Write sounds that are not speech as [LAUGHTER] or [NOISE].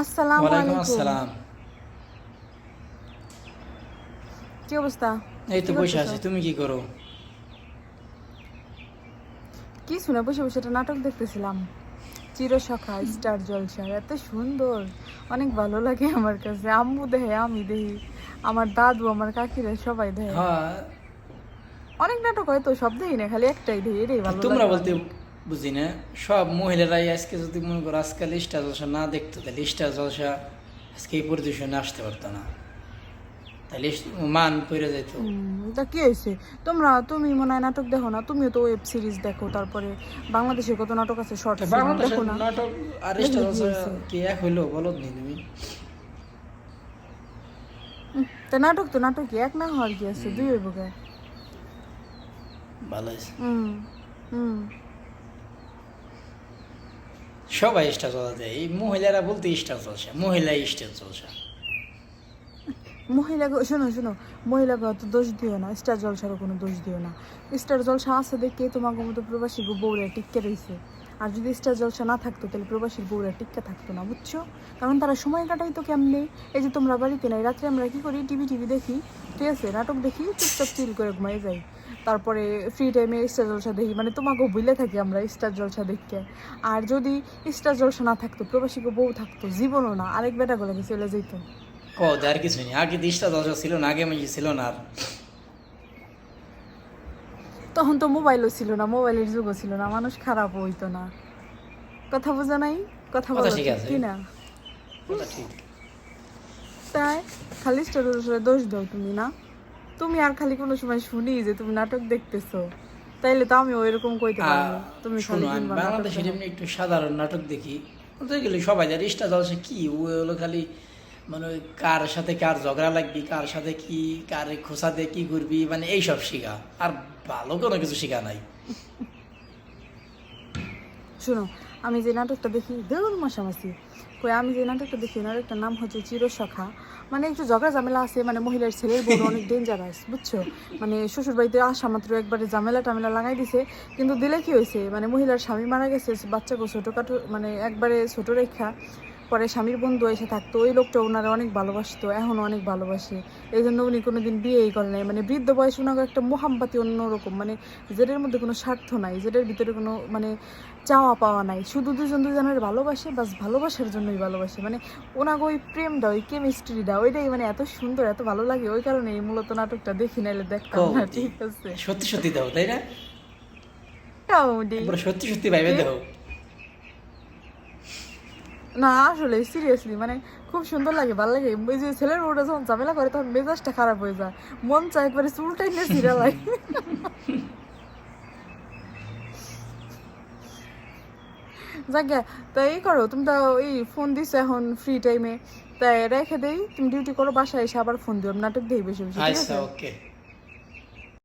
আসসালামু আলাইকুম। আসসালাম। কি অবস্থা? এই তো বসে আছি তুমি কি করো? কি শুনে বসে বসে একটা নাটক দেখতেছিলাম। চিরসখা স্টার জলসা এত সুন্দর। অনেক ভালো লাগে আমার কাছে। আম্মু দেহে আমি দেহি। আমার দাদু আমার কাকিরা সবাই দেহে। হ্যাঁ। অনেক নাটক হয় তো সব দেহি না খালি একটাই দেহি এটাই ভালো তোমরা বলতে বুঝি না? সব মহিলারাই আজকে যদি মনে করো আজকাল স্টার জলসা না দেখতো তাহলে স্টার জলসা আজকে এই পরিদর্শনে আসতে পারতো না। তাহলে মান পড়ে যেত তা কি হয়েছে তোমরা তুমি মনে হয় নাটক দেখো না? তুমিও তো ওয়েব সিরিজ দেখো তারপরে বাংলাদেশে কত নাটক আছে? শর্ট দেখো না? নাটক আর স্টার জলসা কি এক হইল বলো নি তুমি? তা নাটক তো নাটকই এক না হওয়ার কি আছে? দুই হইব ভালো হুম হুম। সবাই স্টার দেয়। এই মহিলারা বলতে স্টার চলছে মহিলা স্টার চলছে। মহিলাকে শোনো শোনো, মহিলাকে অত দোষ দিও না স্টার জলসারও কোনো দোষ দিও না। স্টার জলসা আছে দেখে তোমাকে মতো প্রবাসী বউরা টিক্কে রয়েছে আর যদি স্টার জলসা না থাকতো, তাহলে প্রবাসীর বউরা টিক্কা থাকতো না, বুঝছ? কারণ তারা সময় কাটাই তো কেমনে? এই যে তোমরা বাড়িতে নাই, রাত্রে আমরা কি করি? টিভি টিভি দেখি, ঠিক আছে? নাটক দেখি, চুপচাপ চিল করে ঘুমাই যাই। তারপরে ফ্রি টাইমে স্টার জলসা দেখি মানে তোমাকেও ভুলে থাকি আমরা স্টার জলসা দেখতে। আর যদি স্টার জলসা না থাকতো, প্রবাসীকে বউ থাকতো, জীবনও না। আরেক বেটা গলে চলে যেত ও কিছু নেই। আগে স্টার জলসা ছিল না, আগে ছিল না আর। তখন তো মোবাইলও ছিল না মোবাইলের যুগও ছিল না মানুষ খারাপ হইতো না। কথা বোঝা নাই? কথা বলো। কি না? তাই খালি স্টোরের দোষ দাও তুমি না? তুমি আর খালি কোনো সময় শুনি যে তুমি নাটক দেখতেছো। তাইলে তো আমি ওইরকম কইতে পারব। তুমি শোনো আমি বাংলাদেশের এমনি একটু সাধারণ নাটক দেখি। বলতে গেলে সবাই জানে স্টার জলসা কি? ও হলো খালি মানে ওই কার সাথে কার ঝগড়া লাগবি কার সাথে কি কার খোসা দিয়ে কি করবি মানে এইসব শিখা। আর ভালো কোনো কিছু শিখা নাই। শোনো আমি যে নাটকটা দেখি দেউল মাসামাসি কই আমি যে নাটকটা দেখি একটা নাম হচ্ছে চিরসখা মানে একটু ঝগড়া ঝামেলা আছে মানে মহিলার ছেলের বউ [LAUGHS] অনেক ডেঞ্জারাস বুঝছ? মানে শ্বশুর বাড়িতে আসা মাত্র একবারে ঝামেলা টামেলা লাগাই দিছে কিন্তু দিলে কি হয়েছে? মানে মহিলার স্বামী মারা গেছে বাচ্চাকে ছোটোখাটো মানে একবারে ছোট রেখা। পরে স্বামীর বন্ধু এসে থাকতো ওই লোকটা ওনারা অনেক ভালোবাসতো এখন অনেক ভালোবাসে। এই জন্য উনি কোনোদিন বিয়েই করেন নাই। মানে বৃদ্ধ বয়সে ওনাকে একটা মোহাম্মতি অন্যরকম মানে যেটার মধ্যে কোনো স্বার্থ নাই যেটার ভিতরে কোনো মানে চাওয়া পাওয়া নাই। শুধু দুজন দুজনের ভালোবাসে বাস ভালোবাসার জন্যই ভালোবাসে। মানে ওনাকে ওই প্রেমটা ওই কেমিস্ট্রিটা ওইটাই মানে এত সুন্দর এত ভালো লাগে। ওই কারণে এই মূলত নাটকটা দেখি নাইলে দেখতাম না ঠিক আছে। সত্যি সত্যি দাও তাই না? সত্যি সত্যি ভাইবে দাও। না, আসলে সিরিয়াসলি মানে খুব সুন্দর লাগে, ভালো লাগে। ওই যে ছেলের বউটা যখন ঝামেলা করে, তখন মেজাজটা খারাপ হয়ে যায়। মন চায় একবারে চুলটাই নিয়ে ছিঁড়া লাগে। যাকে তাই এই করো, তুমি তো এই ফোন দিছো এখন ফ্রি টাইমে তাই রেখে দেই, তুমি ডিউটি করো, বাসায় এসে আবার ফোন দিও, নাটক দেখি বেশি বেশি, ঠিক আচ্ছা আছে ওকে